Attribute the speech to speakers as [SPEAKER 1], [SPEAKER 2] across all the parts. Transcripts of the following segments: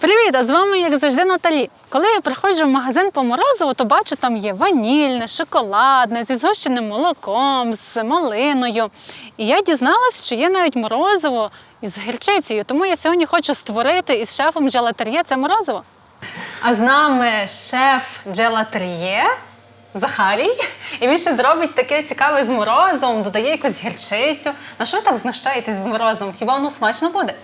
[SPEAKER 1] Привіт! А з вами, як завжди, Наталі. Коли я приходжу в магазин по морозиву, то бачу, там є ванільне, шоколадне, зі згущеним молоком, з малиною. І я дізналась, що є навіть морозиво із гірчицею. Тому я сьогодні хочу створити із шефом джелатер'є це морозиво. А з нами шеф джелатер'є Захарій. І він ще зробить таке цікаве з морозивом, додає якусь гірчицю. На що ви так знущаєтесь з морозивом? Хіба воно смачно буде?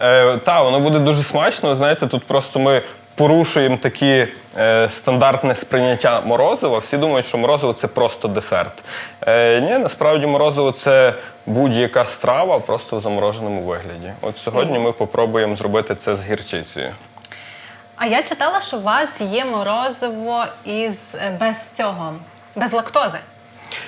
[SPEAKER 2] Е, та, воно буде дуже смачно. Знаєте, тут просто ми порушуємо такі е, стандартне сприйняття морозива. Всі думають, що морозиво це просто десерт. Е, ні, насправді морозиво це будь-яка страва, просто в замороженому вигляді. От сьогодні ми попробуємо зробити це з гірчицею.
[SPEAKER 1] А я читала, що у вас є морозиво із е, без цього, без лактози.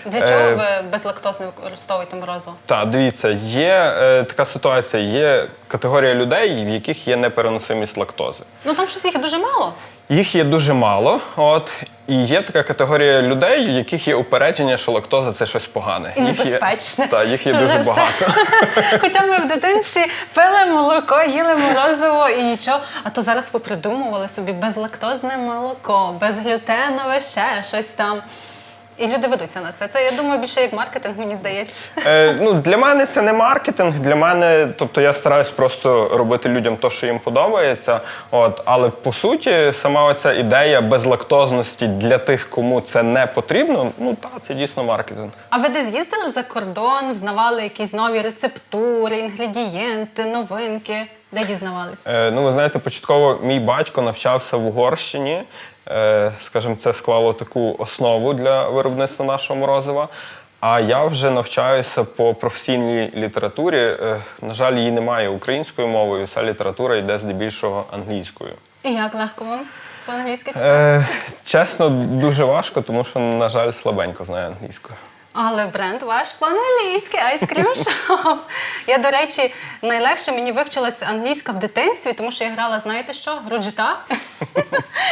[SPEAKER 1] Для чого
[SPEAKER 2] Е,
[SPEAKER 1] ви без лактоз не використовуєте морозиво?
[SPEAKER 2] Так, дивіться, є е, така ситуація, є категорія людей, в яких є непереносимість лактози.
[SPEAKER 1] Ну там щось їх дуже мало.
[SPEAKER 2] Їх є дуже мало, от і є така категорія людей, у яких є упередження, що лактоза це щось погане.
[SPEAKER 1] І небезпечне.
[SPEAKER 2] Так, їх є
[SPEAKER 1] Що
[SPEAKER 2] дуже
[SPEAKER 1] все.
[SPEAKER 2] багато.
[SPEAKER 1] Хоча ми в дитинстві пили молоко, їли морозиво і нічого. А то зараз попридумували собі безлактозне молоко, безглютенове ще щось там. І люди ведуться на це. Це я думаю більше як маркетинг, мені здається.
[SPEAKER 2] Е, ну, для мене це не маркетинг. Для мене, тобто я стараюсь просто робити людям те, що їм подобається. От, але по суті, сама оця ідея безлактозності для тих, кому це не потрібно, ну так, це дійсно маркетинг.
[SPEAKER 1] А ви десь їздили за кордон, взнавали якісь нові рецептури, інгредієнти, новинки? Де дізнавалися?
[SPEAKER 2] Е, ну, ви знаєте, початково мій батько навчався в Угорщині. Е, скажімо, це склало таку основу для виробництва нашого морозива. А я вже навчаюся по професійній літературі. Е, на жаль, її немає українською мовою, вся література йде здебільшого англійською.
[SPEAKER 1] І як легко вам по-англійськи читати?
[SPEAKER 2] Е, чесно, дуже важко, тому що, на жаль, слабенько знаю англійську.
[SPEAKER 1] Але бренд ваш по-англійськи, Ice Cream Shop. Я, до речі, найлегше мені вивчилася англійська в дитинстві, тому що я грала, знаєте що? груджита.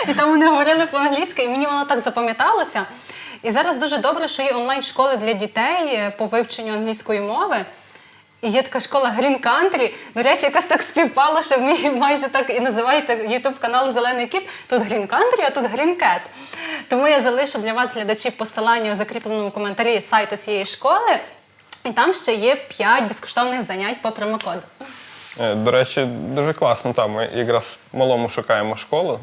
[SPEAKER 1] І там вони говорили по-англійськи, і мені воно так запам'яталося. І зараз дуже добре, що є онлайн-школи для дітей е, по вивченню англійської мови. І є така школа Green Country. До речі, якось так співпало, що мій майже так і називається YouTube канал Зелений кіт. Тут Green Country, а тут Green Cat. Тому я залишу для вас, глядачі, посилання у закріпленому коментарі сайту цієї школи. І там ще є 5 безкоштовних занять по промокоду.
[SPEAKER 2] Е, до речі, дуже класно. Там ми якраз малому шукаємо школу.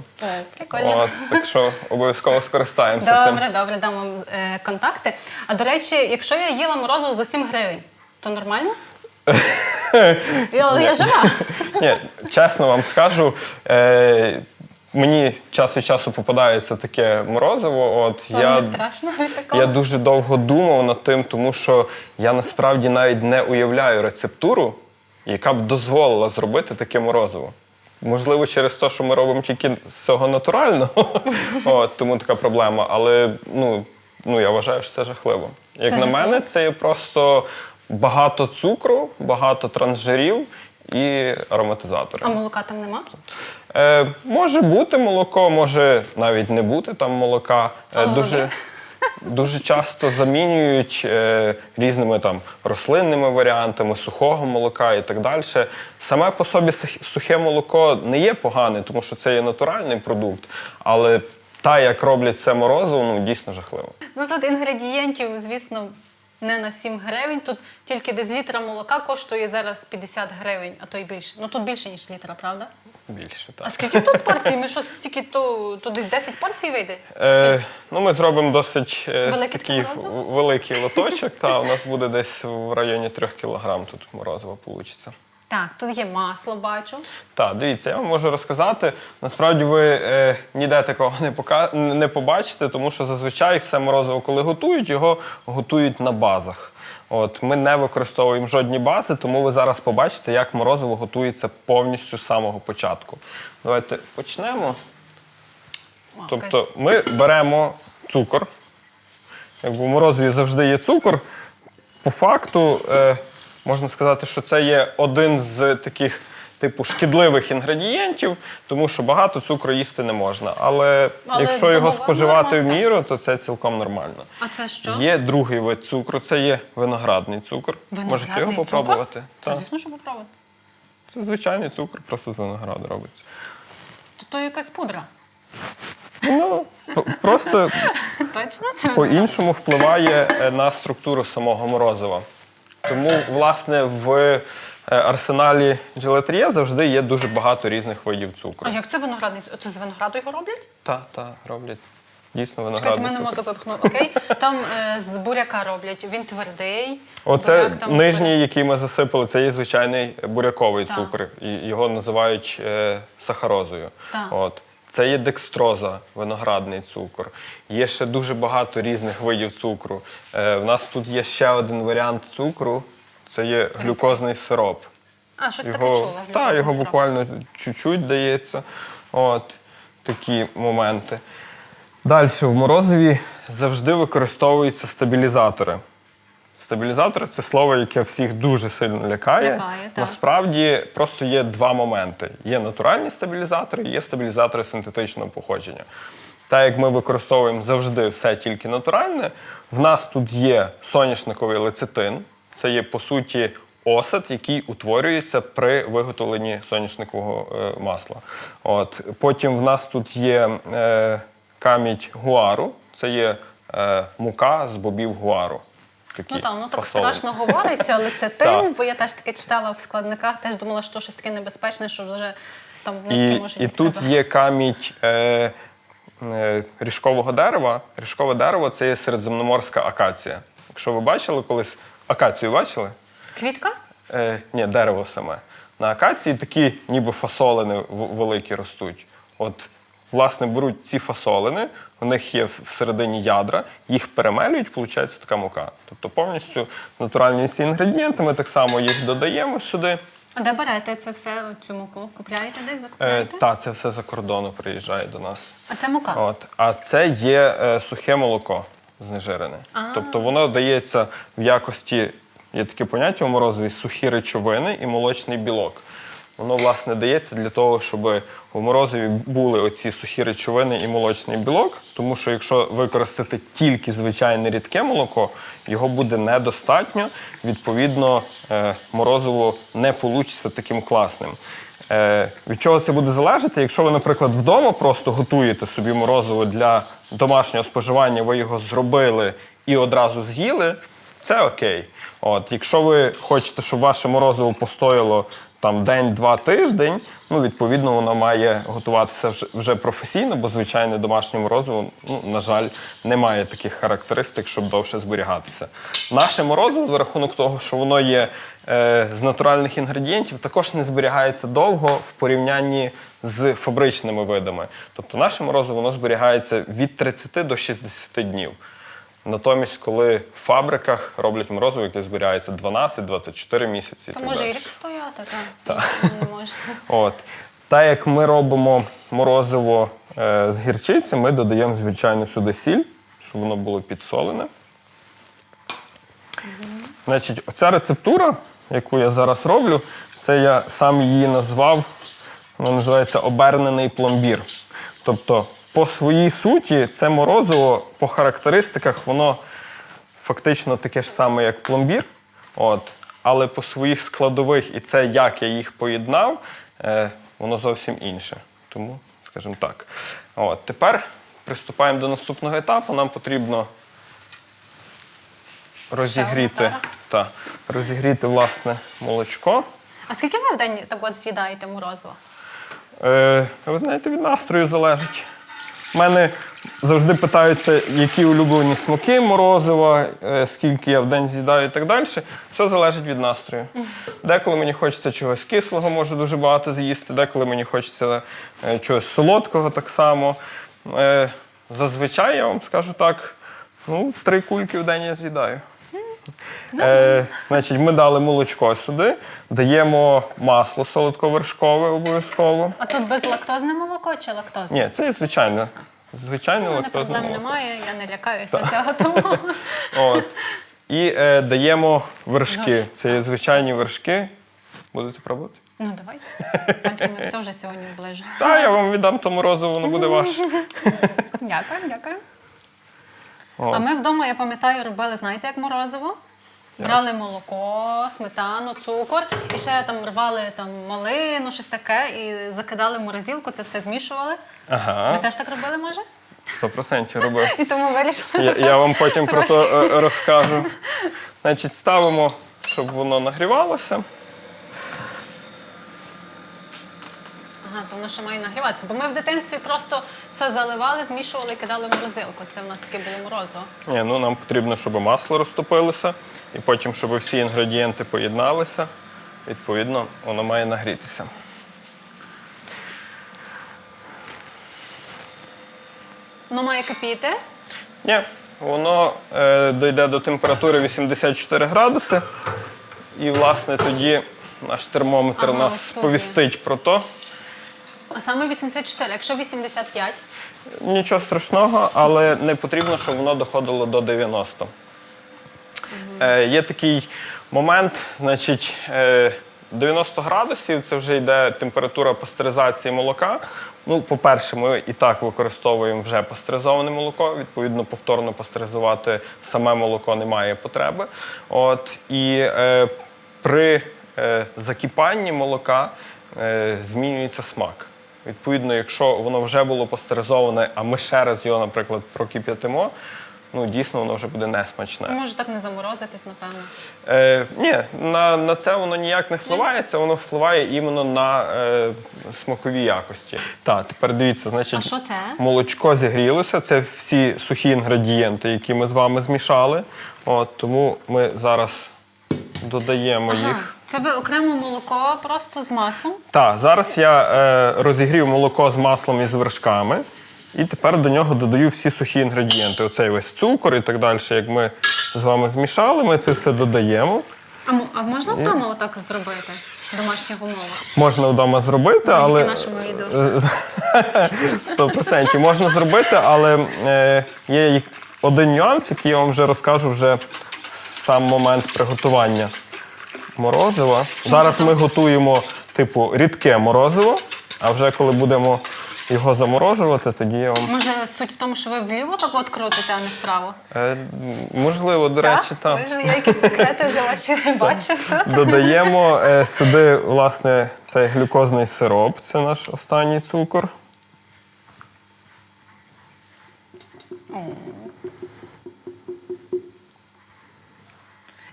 [SPEAKER 1] Прикольно.
[SPEAKER 2] От, так що обов'язково скористаємося цим.
[SPEAKER 1] Добре, добре, дам вам е, контакти. А до речі, якщо я їла морозиво за 7 гривень, то нормально? Але я жива.
[SPEAKER 2] Ні, чесно вам скажу. Е, мені час від часу попадається таке морозиво. От
[SPEAKER 1] Вам
[SPEAKER 2] я,
[SPEAKER 1] не страшно від такого?
[SPEAKER 2] я дуже довго думав над тим, тому що я насправді навіть не уявляю рецептуру, яка б дозволила зробити таке морозиво. Можливо, через те, що ми робимо тільки з цього натурального, от, тому така проблема. Але ну, ну, я вважаю, що це жахливо. Як
[SPEAKER 1] Це
[SPEAKER 2] на
[SPEAKER 1] жахливо?
[SPEAKER 2] мене, це є просто багато цукру, багато трансжирів і ароматизатори.
[SPEAKER 1] А молока там нема?
[SPEAKER 2] Е, може бути молоко, може навіть не бути там молока. Е, дуже, дуже часто замінюють е, різними там рослинними варіантами сухого молока і так далі. Саме по собі сухе молоко не є погане, тому що це є натуральний продукт, але та, як роблять це морозиво, ну дійсно жахливо.
[SPEAKER 1] Ну тут інгредієнтів, звісно, не на 7 гривень. Тут тільки десь літра молока коштує зараз 50 гривень, а то й більше. Ну тут більше, ніж літра, правда?
[SPEAKER 2] Більше так.
[SPEAKER 1] А скільки тут порцій? Ми щось тільки то, то десь 10 порцій вийде?
[SPEAKER 2] Е, ну, ми зробимо досить е,
[SPEAKER 1] Велике
[SPEAKER 2] такий
[SPEAKER 1] таке морозиво?
[SPEAKER 2] великий лоточок. Та у нас буде десь в районі 3 кілограм тут морозиво вийде.
[SPEAKER 1] Так, тут є масло, бачу.
[SPEAKER 2] Так, дивіться, я вам можу розказати. Насправді ви е, ніде такого не, пока... не побачите, тому що зазвичай все морозиво, коли готують, його готують на базах. От, ми не використовуємо жодні бази, тому ви зараз побачите, як морозиво готується повністю з самого початку. Давайте почнемо.
[SPEAKER 1] О,
[SPEAKER 2] Тобто ми беремо цукор. Якби в морозиві завжди є цукор. По факту е, можна сказати, що це є один з таких типу шкідливих інгредієнтів, тому що багато цукру їсти не можна. Але,
[SPEAKER 1] Але
[SPEAKER 2] якщо його споживати в
[SPEAKER 1] так.
[SPEAKER 2] міру, то це цілком нормально.
[SPEAKER 1] А це що?
[SPEAKER 2] Є другий вид цукру, це є виноградний цукор. Можете його
[SPEAKER 1] Виноградний
[SPEAKER 2] попробувати. Так.
[SPEAKER 1] Звісно, що попробувати.
[SPEAKER 2] Це звичайний цукор, просто з винограду робиться.
[SPEAKER 1] То, то якась пудра.
[SPEAKER 2] Ну, п- просто
[SPEAKER 1] Точно це
[SPEAKER 2] по-іншому впливає е, на структуру самого морозива. Тому, власне, в е, арсеналі джелатрія завжди є дуже багато різних видів
[SPEAKER 1] А як це виноградний? Це з винограду його роблять?
[SPEAKER 2] Та, та, роблять дійсно
[SPEAKER 1] Чекайте, мене мозок випхнув. Окей. Там е, з буряка роблять. Він твердий.
[SPEAKER 2] Оце
[SPEAKER 1] буряк там
[SPEAKER 2] нижній, який ми засипали, це є звичайний буряковий
[SPEAKER 1] Так.
[SPEAKER 2] цукор. І його називають е, сахарозою.
[SPEAKER 1] Так.
[SPEAKER 2] От. Це є декстроза, виноградний цукор. Є ще дуже багато різних видів цукру. Е, в нас тут є ще один варіант цукру. Це є глюкозний сироп.
[SPEAKER 1] А, щось таке чула.
[SPEAKER 2] Його, та,
[SPEAKER 1] глюкозний
[SPEAKER 2] його
[SPEAKER 1] сироп.
[SPEAKER 2] буквально чуть-чуть дається. От такі моменти. Далі в морозиві завжди використовуються стабілізатори. Стабілізатори це слово, яке всіх дуже сильно лякає.
[SPEAKER 1] Лякає, так.
[SPEAKER 2] Насправді просто є два моменти: є натуральні стабілізатори, є стабілізатори синтетичного походження. Так як ми використовуємо завжди все тільки натуральне, в нас тут є соняшниковий лецитин, це є по суті осад, який утворюється при виготовленні соняшникового е, масла. От. Потім в нас тут є е, камідь гуару, це є е, мука з бобів гуару. Такі
[SPEAKER 1] Ну так, воно так
[SPEAKER 2] фасовані.
[SPEAKER 1] страшно говориться, але це тин, бо я теж таке читала в складниках, теж думала, що щось таке небезпечне, що вже там нитки
[SPEAKER 2] І,
[SPEAKER 1] можуть
[SPEAKER 2] і тут є камідь е, е, ріжкового дерева. Ріжкове дерево це є середземноморська акація. Якщо ви бачили колись акацію бачили?
[SPEAKER 1] Квітка?
[SPEAKER 2] Е, ні, дерево саме. На акації такі ніби фасолини великі ростуть. От, власне, беруть ці фасолини, у них є всередині ядра, їх перемелюють, виходить така мука. Тобто повністю натуральні ці інгредієнти, ми так само їх додаємо сюди.
[SPEAKER 1] А де берете це все, цю муку? Купляєте десь,
[SPEAKER 2] Е,
[SPEAKER 1] закупляєте?
[SPEAKER 2] та, це все за кордону приїжджає до нас.
[SPEAKER 1] А це мука.
[SPEAKER 2] От. А це є е, сухе молоко знежирене. Тобто воно дається в якості, є таке поняття у морозиві, сухі речовини і молочний білок. Воно, власне, дається для того, щоб у морозиві були оці сухі речовини і молочний білок, тому що якщо використати тільки звичайне рідке молоко, його буде недостатньо. Відповідно, е, морозиво не вийде таким класним. Е, від чого це буде залежати? Якщо ви, наприклад, вдома просто готуєте собі морозиво для домашнього споживання, ви його зробили і одразу з'їли, це окей. От, якщо ви хочете, щоб ваше морозиво постояло там день-два тиждень, ну відповідно воно має готуватися вже, професійно, бо звичайне домашнє морозиво, ну, на жаль, не має таких характеристик, щоб довше зберігатися. Наше морозиво, за рахунок того, що воно є е, з натуральних інгредієнтів, також не зберігається довго в порівнянні з фабричними видами. Тобто наше морозиво воно зберігається від 30 до 60 днів. Натомість, коли в фабриках роблять морозиво, яке зберігається 12-24 місяці. і так
[SPEAKER 1] може і
[SPEAKER 2] далі.
[SPEAKER 1] рік стояти, так. Не може.
[SPEAKER 2] От. Як ми робимо морозиво е, з гірчиці, ми додаємо, звичайно, сюди сіль, щоб воно було підсолене. Значить, оця рецептура, яку я зараз роблю, це я сам її назвав, вона називається обернений пломбір. Тобто, по своїй суті, це морозиво по характеристиках, воно фактично таке ж саме, як пломбір. От. Але по своїх складових і це, як я їх поєднав, е, воно зовсім інше. Тому, скажімо так. От. Тепер приступаємо до наступного етапу. Нам потрібно розігріти, та, розігріти власне молочко.
[SPEAKER 1] А скільки ви в день так от з'їдаєте морозиво?
[SPEAKER 2] Е, ви знаєте, від настрою залежить. У мене завжди питаються, які улюблені смаки морозива, е, скільки я в день з'їдаю і так далі. Все залежить від настрою. Деколи мені хочеться чогось кислого, можу дуже багато з'їсти, деколи мені хочеться е, чогось солодкого так само. Е, зазвичай, я вам скажу так, ну, три кульки в день я з'їдаю. Е, значить, ми дали молочко сюди, даємо масло солодковершкове обов'язково.
[SPEAKER 1] А тут безлактозне молоко чи лактозне?
[SPEAKER 2] Ні, це звичайне. Звичайне
[SPEAKER 1] У мене
[SPEAKER 2] лактозне
[SPEAKER 1] проблем
[SPEAKER 2] молоко.
[SPEAKER 1] немає, я не лякаюся цього тому.
[SPEAKER 2] От. І е, даємо вершки. Це є звичайні вершки. Будете пробувати?
[SPEAKER 1] Ну давайте. Пальцями все вже сьогодні ближу.
[SPEAKER 2] Та я вам віддам то морозиво, воно буде ваше.
[SPEAKER 1] Дякую, дякую. А ми вдома, я пам'ятаю, робили, знаєте, як морозиво? Брали молоко, сметану, цукор, і ще там рвали там малину, щось таке, і закидали в морозилку, це все змішували.
[SPEAKER 2] Ага,
[SPEAKER 1] Ви теж так робили, може?
[SPEAKER 2] 100% робив.
[SPEAKER 1] І тому вирішили.
[SPEAKER 2] Я, я вам потім про
[SPEAKER 1] трошки.
[SPEAKER 2] то е, розкажу. Значить, ставимо, щоб воно нагрівалося.
[SPEAKER 1] Ага, тому що має нагріватися. Бо ми в дитинстві просто все заливали, змішували і кидали в морозилку. Це в нас таке було морозиво.
[SPEAKER 2] Ні, ну нам потрібно, щоб масло розтопилося, і потім, щоб всі інгредієнти поєдналися. Відповідно, воно має нагрітися.
[SPEAKER 1] Воно має кипіти.
[SPEAKER 2] Ні, воно е, дойде до температури 84 градуси. І, власне, тоді наш термометр
[SPEAKER 1] Ага,
[SPEAKER 2] нас
[SPEAKER 1] ось тут є.
[SPEAKER 2] сповістить про то.
[SPEAKER 1] А саме 84, якщо 85,
[SPEAKER 2] Нічого страшного, але не потрібно, щоб воно доходило до 90. Е, є такий момент, значить, е, 90 градусів це вже йде температура пастеризації молока. Ну, по-перше, ми і так використовуємо вже пастеризоване молоко. Відповідно, повторно пастеризувати саме молоко немає потреби. От, і е, при е, закипанні молока е, змінюється смак. Відповідно, якщо воно вже було пастеризоване, а ми ще раз його, наприклад, прокип'ятимо, ну дійсно воно вже буде несмачне.
[SPEAKER 1] може так не заморозитись, напевно.
[SPEAKER 2] Е, ні, на, на це воно ніяк не впливає, це воно впливає іменно на е, смакові якості. Так, тепер дивіться, значить,
[SPEAKER 1] А що це?
[SPEAKER 2] молочко зігрілося, це всі сухі інгредієнти, які ми з вами змішали. От, тому ми зараз додаємо
[SPEAKER 1] Ага.
[SPEAKER 2] їх.
[SPEAKER 1] Це ви окремо молоко просто з маслом.
[SPEAKER 2] Так, зараз я е, розігрів молоко з маслом і з вершками. І тепер до нього додаю всі сухі інгредієнти. Оцей весь цукор і так далі. Як ми з вами змішали, ми це все додаємо.
[SPEAKER 1] А, а можна вдома отак зробити в домашніх умовах?
[SPEAKER 2] Можна вдома зробити,
[SPEAKER 1] Завдяки
[SPEAKER 2] але
[SPEAKER 1] нашому відео.
[SPEAKER 2] 100% можна зробити, але е, є один нюанс, який я вам вже розкажу вже в сам момент приготування морозива. Зараз ми готуємо типу рідке морозиво, а вже коли будемо його заморожувати, тоді я вам.
[SPEAKER 1] Може, суть в тому, що ви вліво так от крутите, а не вправо?
[SPEAKER 2] Е, можливо, до речі, так.
[SPEAKER 1] Ви ж якісь секрети вже ваші бачив тут.
[SPEAKER 2] Додаємо е, сюди, власне, цей глюкозний сироп, це наш останній цукор.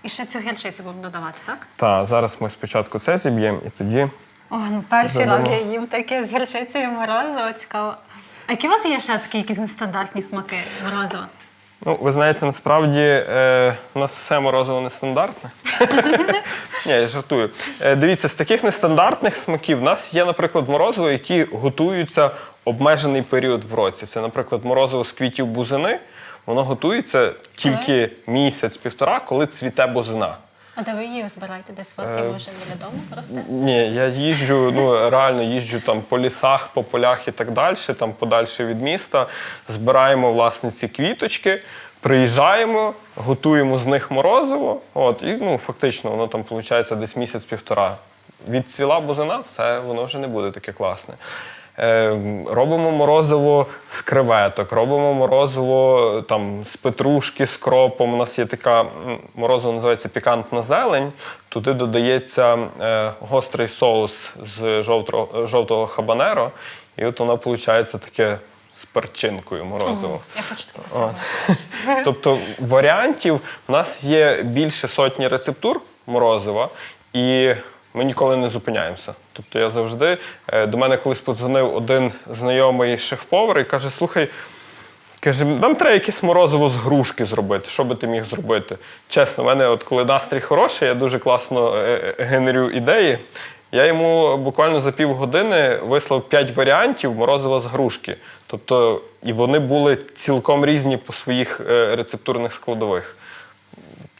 [SPEAKER 1] І ще цю гірчицю будемо додавати, так?
[SPEAKER 2] Так, зараз ми спочатку це зіб'ємо і тоді.
[SPEAKER 1] О, ну перший раз я їм таке з гірчицею морозиво, цікаво. А які у вас є ще такі якісь нестандартні смаки морозива?
[SPEAKER 2] Ну, ви знаєте, насправді е, у нас все морозиво нестандартне. Ні, я жартую. Е, дивіться, з таких нестандартних смаків в нас є, наприклад, морозиво, які готуються обмежений період в році. Це, наприклад, морозиво з квітів бузини. Воно готується тільки місяць-півтора, коли цвіте бузина.
[SPEAKER 1] А де ви її збираєте? Десь у вас
[SPEAKER 2] Е,
[SPEAKER 1] є може біля дому росте?
[SPEAKER 2] Ні, я їжджу, ну реально їжджу там по лісах, по полях і так далі, там подальше від міста. Збираємо власне ці квіточки, приїжджаємо, готуємо з них морозиво. От, і ну, фактично воно там виходить десь місяць-півтора. Відцвіла бузина, все, воно вже не буде таке класне. Е, робимо морозиво з креветок, робимо морозиво там, з петрушки, з кропом. У нас є така морозиво, називається пікантна зелень. Туди додається е, гострий соус з жовтого, жовтого хабанеро, і от воно виходить таке з перчинкою морозиво.
[SPEAKER 1] Я хочу таке попробувати.
[SPEAKER 2] Тобто варіантів у нас є більше сотні рецептур морозива, і ми ніколи не зупиняємося. Тобто я завжди е, до мене колись подзвонив один знайомий шеф-повар і каже: слухай. Каже, нам треба якесь морозиво з грушки зробити. Що би ти міг зробити? Чесно, в мене, от коли настрій хороший, я дуже класно е, е, генерю ідеї. Я йому буквально за півгодини вислав 5 варіантів морозива з грушки. Тобто, і вони були цілком різні по своїх рецептурних складових.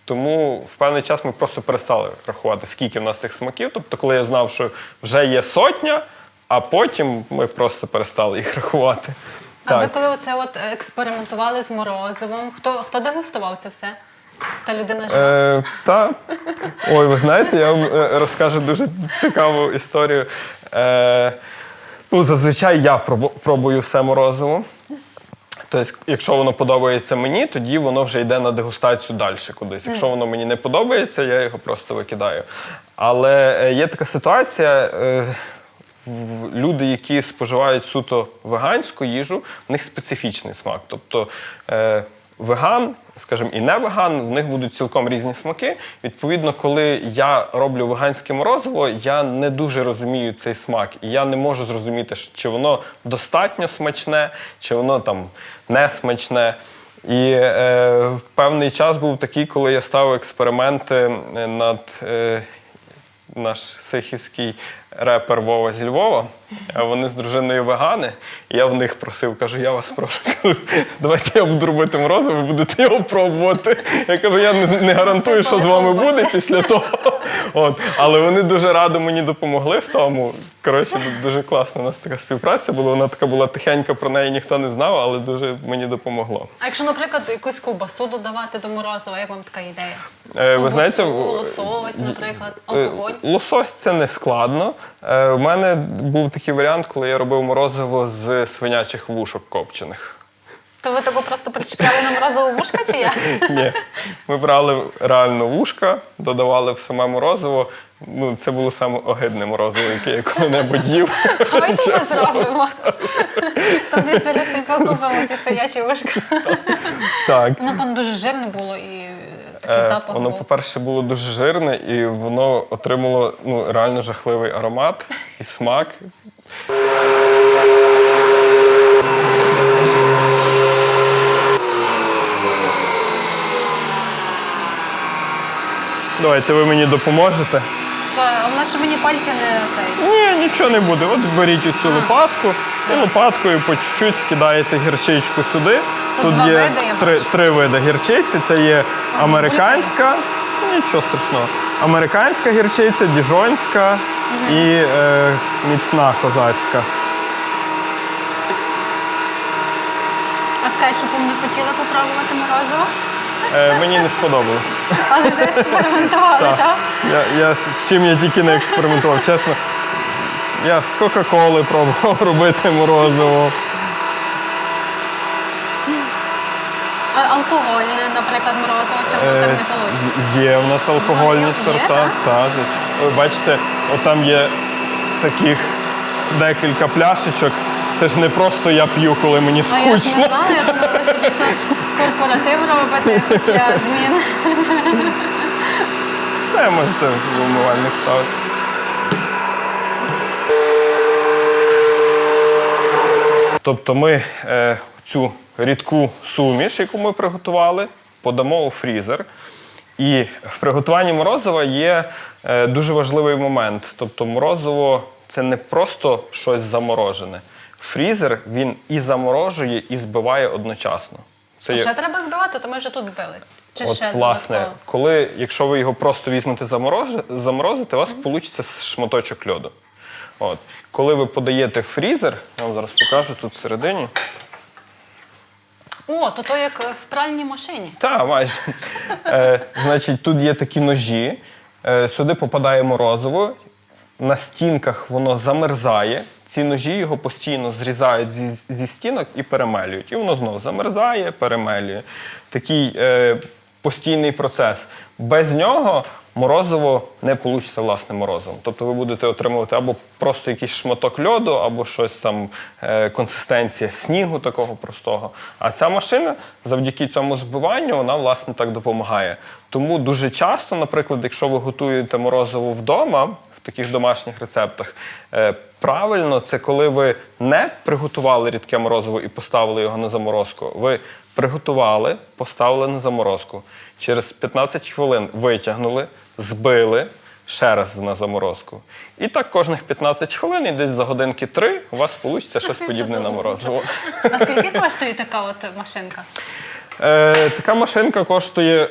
[SPEAKER 2] Тому в певний час ми просто перестали рахувати, скільки в нас цих смаків. Тобто, коли я знав, що вже є сотня, а потім ми просто перестали їх рахувати.
[SPEAKER 1] А ви коли оце от експериментували з морозивом, хто, хто дегустував це все? Та людина жива?
[SPEAKER 2] Е, та. Ой, ви знаєте, я вам е, розкажу дуже цікаву історію. Е, ну, зазвичай я пробую все морозиво. Тобто, якщо воно подобається мені, тоді воно вже йде на дегустацію далі кудись. Якщо воно мені не подобається, я його просто викидаю. Але е, є така ситуація. е, Люди, які споживають суто веганську їжу, в них специфічний смак. Тобто е, веган, скажімо, і не веган, в них будуть цілком різні смаки. Відповідно, коли я роблю веганське морозиво, я не дуже розумію цей смак. І я не можу зрозуміти, чи воно достатньо смачне, чи воно там не смачне. І е, певний час був такий, коли я ставив експерименти е, над е, наш сихівський репер Вова зі Львова. А вони з дружиною вегани. І я в них просив, кажу, я вас прошу, кажу, давайте я буду робити морозиво, ви будете його пробувати. Я кажу, я не, не гарантую, що з вами буде після того. От. Але вони дуже радо мені допомогли в тому. Коротше, дуже класна у нас така співпраця була. Вона така була тихенька, про неї ніхто не знав, але дуже мені допомогло.
[SPEAKER 1] А якщо, наприклад, якусь ковбасу додавати до морозива, як вам така ідея?
[SPEAKER 2] Е, ви знаєте,
[SPEAKER 1] лосось, наприклад,
[SPEAKER 2] Е,
[SPEAKER 1] алкоголь.
[SPEAKER 2] Лосось це не складно. Е, У мене був такий варіант, коли я робив морозиво з свинячих вушок копчених.
[SPEAKER 1] То ви таку просто причіпляли на морозиву вушка чи як?
[SPEAKER 2] Ні. Ми брали реально вушка, додавали в саме морозиво. Ну, це було саме огидне морозиво, яке я коли-небудь їв.
[SPEAKER 1] Давайте ми зробимо. Тобі зараз і покупимо ті стоячі вушка.
[SPEAKER 2] Так.
[SPEAKER 1] Воно, певно, дуже жирне було і такий
[SPEAKER 2] Е,
[SPEAKER 1] запах
[SPEAKER 2] Воно,
[SPEAKER 1] був.
[SPEAKER 2] по-перше, було дуже жирне, і воно отримало ну, реально жахливий аромат і смак. Давайте ви мені допоможете.
[SPEAKER 1] Та, Головне, що мені пальці не цей.
[SPEAKER 2] Ні, нічого не буде. От беріть оцю лопатку і лопаткою по чуть-чуть скидаєте гірчичку сюди.
[SPEAKER 1] Тут два
[SPEAKER 2] є
[SPEAKER 1] види, я
[SPEAKER 2] три,
[SPEAKER 1] бачу.
[SPEAKER 2] три види гірчиці. Це є американська, ну, нічого страшного. Американська гірчиця, діжонська і е, міцна козацька.
[SPEAKER 1] А з кетчупом не хотіли попробувати морозиво?
[SPEAKER 2] Е, мені не сподобалось.
[SPEAKER 1] Але вже експериментували,
[SPEAKER 2] Так.
[SPEAKER 1] так?
[SPEAKER 2] Я, я з чим я тільки не експериментував. Чесно, я з Кока-Коли пробував робити морозиво.
[SPEAKER 1] А алкогольне, наприклад, морозиво, чи воно так не вийде?
[SPEAKER 2] Е, Є в нас алкогольні
[SPEAKER 1] Є,
[SPEAKER 2] сорта.
[SPEAKER 1] так?
[SPEAKER 2] Так. Ви бачите, отам є таких декілька пляшечок. Це ж не просто я п'ю, коли мені
[SPEAKER 1] А я ж
[SPEAKER 2] скучно.
[SPEAKER 1] не знала, я думала, ви собі тут корпоратив робите після змін.
[SPEAKER 2] Все можете в умивальник ставити. Тобто ми е, цю рідку суміш, яку ми приготували, подамо у фрізер. І в приготуванні морозива є е, дуже важливий момент. Тобто морозиво це не просто щось заморожене. Фрізер він і заморожує, і збиває одночасно. Це є-
[SPEAKER 1] ще треба збивати, то ми вже тут збили. Чи
[SPEAKER 2] От,
[SPEAKER 1] ще
[SPEAKER 2] власне,
[SPEAKER 1] додатково?
[SPEAKER 2] коли, якщо ви його просто візьмете заморозити, у вас вийде шматочок льоду. От. Коли ви подаєте фрізер, я вам зараз покажу тут всередині.
[SPEAKER 1] О, то то як в пральній машині.
[SPEAKER 2] Та, майже. Е, значить, тут є такі ножі. Е, сюди попадає морозиво. На стінках воно замерзає. Ці ножі його постійно зрізають зі, зі стінок і перемелюють. І воно знову замерзає, перемелює. Такий е, постійний процес. Без нього морозиво не вийде власне морозивом. Тобто ви будете отримувати або просто якийсь шматок льоду, або щось там е, консистенція снігу такого простого. А ця машина завдяки цьому збиванню вона власне так допомагає. Тому дуже часто, наприклад, якщо ви готуєте морозиво вдома в таких домашніх рецептах, е, правильно це коли ви не приготували рідке морозиво і поставили його на заморозку. Ви приготували, поставили на заморозку. Через 15 хвилин витягнули, збили ще раз на заморозку. І так кожних 15 хвилин і десь за годинки 3 у вас вийде щось подібне на морозиво.
[SPEAKER 1] А скільки коштує така от машинка?
[SPEAKER 2] Е, така машинка коштує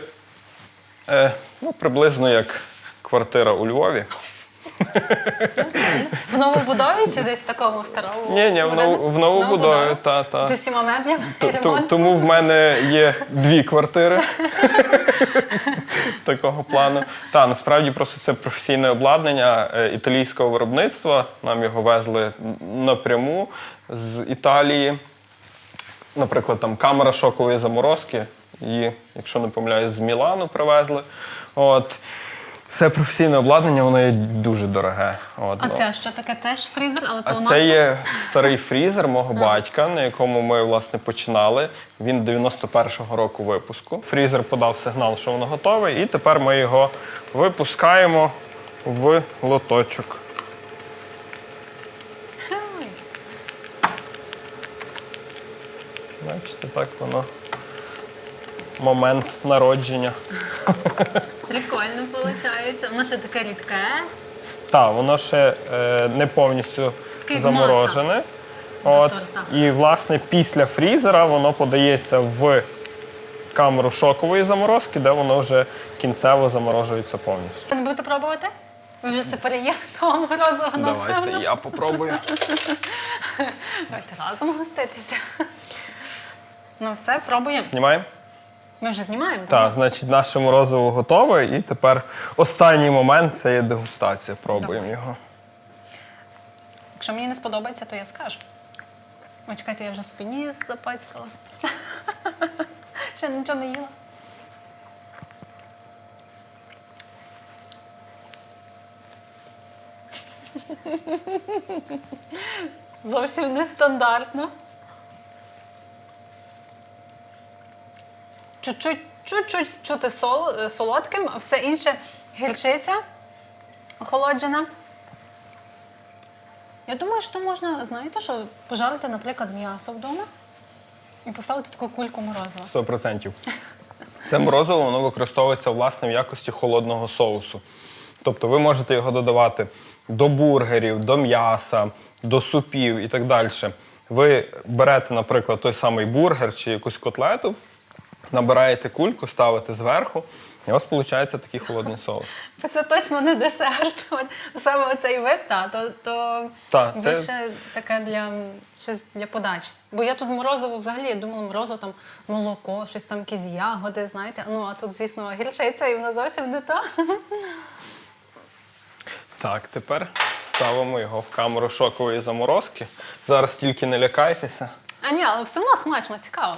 [SPEAKER 2] е, ну, приблизно як квартира у Львові.
[SPEAKER 1] В новобудові чи десь такому старому?
[SPEAKER 2] Ні, ні, в, нов, в новобудові. Та, та.
[SPEAKER 1] Зі всіма меблями і
[SPEAKER 2] Т- т- Тому в мене є дві квартири такого плану. Та насправді просто це професійне обладнання е, італійського виробництва. Нам його везли напряму з Італії. наприклад, там камера шокової заморозки, її, якщо не помиляюсь, з Мілану привезли. От. Це професійне обладнання, воно є дуже дороге. От,
[SPEAKER 1] А
[SPEAKER 2] ну.
[SPEAKER 1] це що таке теж фрізер, але
[SPEAKER 2] А
[SPEAKER 1] поламався?
[SPEAKER 2] це є старий фрізер мого батька, на якому ми власне починали. Він 91-го року випуску. Фрізер подав сигнал, що воно готове, і тепер ми його випускаємо в лоточок.
[SPEAKER 1] Хай.
[SPEAKER 2] Бачите, так воно. Момент народження.
[SPEAKER 1] Прикольно виходить. Воно ще таке рідке.
[SPEAKER 2] Так, воно ще е, не повністю
[SPEAKER 1] Такий
[SPEAKER 2] заморожене.
[SPEAKER 1] До
[SPEAKER 2] От,
[SPEAKER 1] торта.
[SPEAKER 2] і власне після фрізера воно подається в камеру шокової заморозки, де воно вже кінцево заморожується повністю.
[SPEAKER 1] Ви не будете пробувати? Ви вже це переїли того морозного, напевно.
[SPEAKER 2] я попробую.
[SPEAKER 1] Давайте разом гоститися. Ну все, пробуємо.
[SPEAKER 2] Знімаємо?
[SPEAKER 1] Ми вже знімаємо?
[SPEAKER 2] Так, значить, наше морозиво готове. І тепер останній момент це є дегустація. Пробуємо його.
[SPEAKER 1] Якщо мені не сподобається, то я скажу. Ой, чекайте, я вже собі ніс запацькала. Ще нічого не їла. Зовсім нестандартно. Чуть-чуть, чуть-чуть чути сол, е, солодким, все інше гірчиця охолоджена. Я думаю, що можна, знаєте, що пожарити, наприклад, м'ясо вдома і поставити таку кульку морозива.
[SPEAKER 2] 100%. Це морозиво воно використовується власне в якості холодного соусу. Тобто ви можете його додавати до бургерів, до м'яса, до супів і так далі. Ви берете, наприклад, той самий бургер чи якусь котлету, набираєте кульку, ставите зверху, і у вас виходить такий холодний соус.
[SPEAKER 1] Це точно не десерт. От саме цей вид, та, то, то
[SPEAKER 2] Та, це-
[SPEAKER 1] більше таке для щось для подачі. Бо я тут морозиво взагалі, я думала, морозиво там молоко, щось там якісь ягоди, знаєте. Ну а тут, звісно, гірчиця, і воно зовсім не то.
[SPEAKER 2] Так, тепер ставимо його в камеру шокової заморозки. Зараз тільки не лякайтеся.
[SPEAKER 1] А ні, але все одно смачно, цікаво.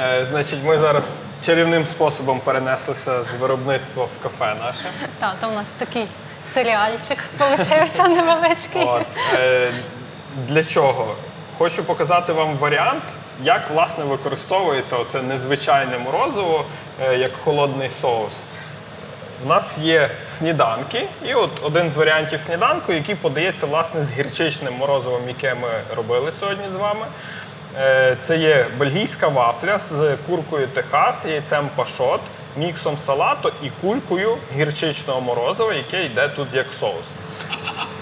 [SPEAKER 2] Е, значить, ми зараз чарівним способом перенеслися з виробництва в кафе наше.
[SPEAKER 1] Так, то в нас такий серіальчик получився невеличкий.
[SPEAKER 2] От, е, для чого? Хочу показати вам варіант, як власне використовується оце незвичайне морозиво е, як холодний соус. У нас є сніданки, і от один з варіантів сніданку, який подається власне з гірчичним морозивом, яке ми робили сьогодні з вами. Е, Це є бельгійська вафля з куркою Техас, яйцем пашот, міксом салату і кулькою гірчичного морозива, яке йде тут як соус.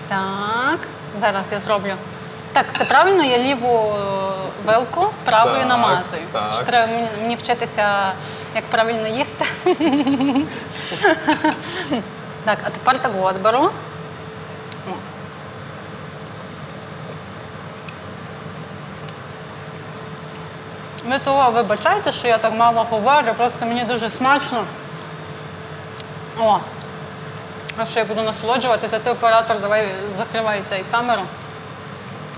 [SPEAKER 1] Так, зараз я зроблю. Так, це правильно, я ліву е, вилку правою
[SPEAKER 2] Так,
[SPEAKER 1] намазую.
[SPEAKER 2] так.
[SPEAKER 1] Ще треба мені, мені вчитися, як правильно їсти. так, а тепер так от беру. Ви того вибачайте, що я так мало говорю, просто мені дуже смачно. О, а що я буду насолоджуватися, ти оператор, давай закривай цей камеру.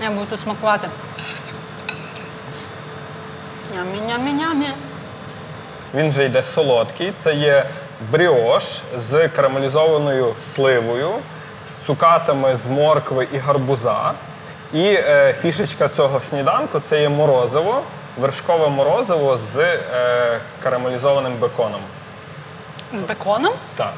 [SPEAKER 1] Я буду тут смакувати. Нямі-нямі-нямі.
[SPEAKER 2] Він вже йде солодкий. Це є бріош з карамелізованою сливою, з цукатами з моркви і гарбуза. І е, фішечка цього сніданку це є морозиво, вершкове морозиво з е, карамелізованим беконом.
[SPEAKER 1] З беконом.
[SPEAKER 2] Так,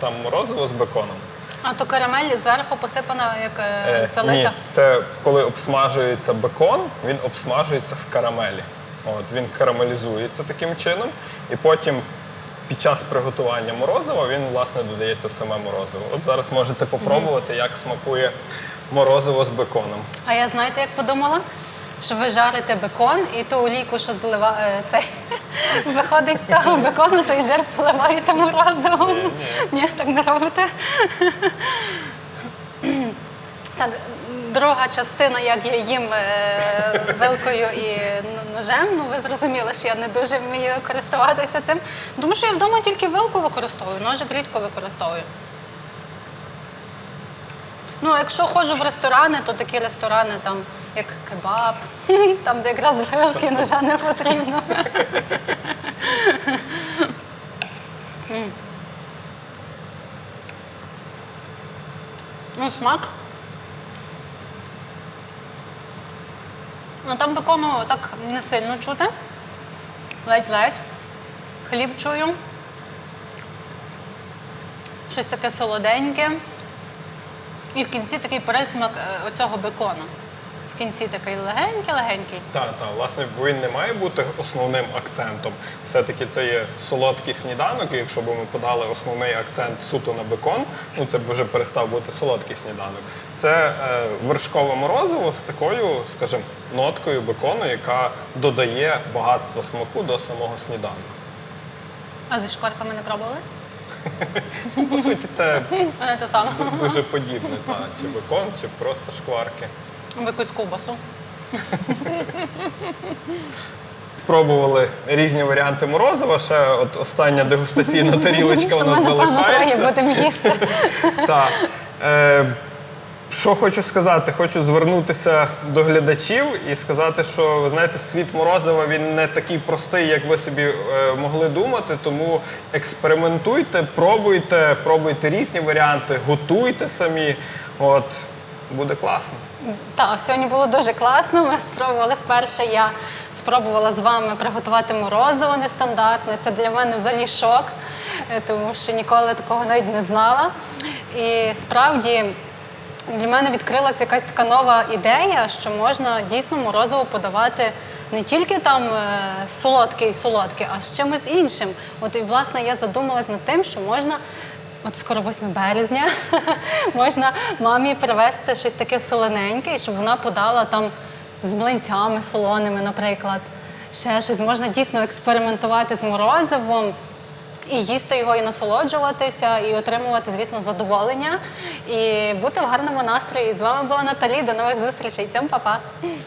[SPEAKER 2] там морозиво з беконом.
[SPEAKER 1] А то карамель зверху посипана як е,
[SPEAKER 2] Е,
[SPEAKER 1] залита.
[SPEAKER 2] Ні, це коли обсмажується бекон, він обсмажується в карамелі. От, він карамелізується таким чином, і потім під час приготування морозива він власне додається в саме морозиво. От зараз можете попробувати, як смакує морозиво з беконом.
[SPEAKER 1] А я знаєте, як подумала? Що ви жарите бекон і ту олійку, що злива е, цей виходить з того бекону, той жир поливаєте морозивом. Ні, так не робите. Так, друга частина, як я їм е, вилкою і ножем. Ну, ви зрозуміли, що я не дуже вмію користуватися цим. Тому що я вдома тільки вилку використовую, ножик рідко використовую. Ну, якщо ходжу в ресторани, то такі ресторани, там, як кебаб, там, де якраз вилки ножа не потрібно. Ну, смак. Ну там бекону так не сильно чути. Ледь-ледь. Хліб чую. Щось таке солоденьке. І в кінці такий присмак е, оцього бекону. В кінці такий легенький-легенький.
[SPEAKER 2] Так, так, власне, він не має бути основним акцентом. Все-таки це є солодкий сніданок, і якщо б ми подали основний акцент суто на бекон, ну це б вже перестав бути солодкий сніданок. Це е, вершкове морозиво з такою, скажімо, ноткою бекону, яка додає багатства смаку до самого сніданку.
[SPEAKER 1] А зі шкварками не пробували?
[SPEAKER 2] По суті, це
[SPEAKER 1] Вони те саме.
[SPEAKER 2] ду- дуже подібне, та, чи бекон, чи просто шкварки.
[SPEAKER 1] В якусь ковбасу.
[SPEAKER 2] Пробували різні варіанти морозива. Ще от остання дегустаційна тарілочка у
[SPEAKER 1] То
[SPEAKER 2] нас
[SPEAKER 1] напевно, троє
[SPEAKER 2] залишається.
[SPEAKER 1] будемо їсти.
[SPEAKER 2] Так. Е, що хочу сказати? Хочу звернутися до глядачів і сказати, що ви знаєте, світ морозива він не такий простий, як ви собі е, могли думати. Тому експериментуйте, пробуйте, пробуйте різні варіанти, готуйте самі. От буде класно.
[SPEAKER 1] Так, сьогодні було дуже класно. Ми спробували вперше. Я спробувала з вами приготувати морозиво нестандартне. Це для мене взагалі шок, е, тому що ніколи такого навіть не знала. І справді для мене відкрилася якась така нова ідея, що можна дійсно морозиво подавати не тільки там е, солодке і солодке, а з чимось іншим. От і власне я задумалась над тим, що можна. От скоро 8 березня можна мамі привезти щось таке солененьке, і щоб вона подала там з млинцями солоними, наприклад. Ще щось можна дійсно експериментувати з морозивом. І їсти його і насолоджуватися, і отримувати, звісно, задоволення, і бути в гарному настрої. З вами була Наталі. До нових зустрічей. Цьом, па-па!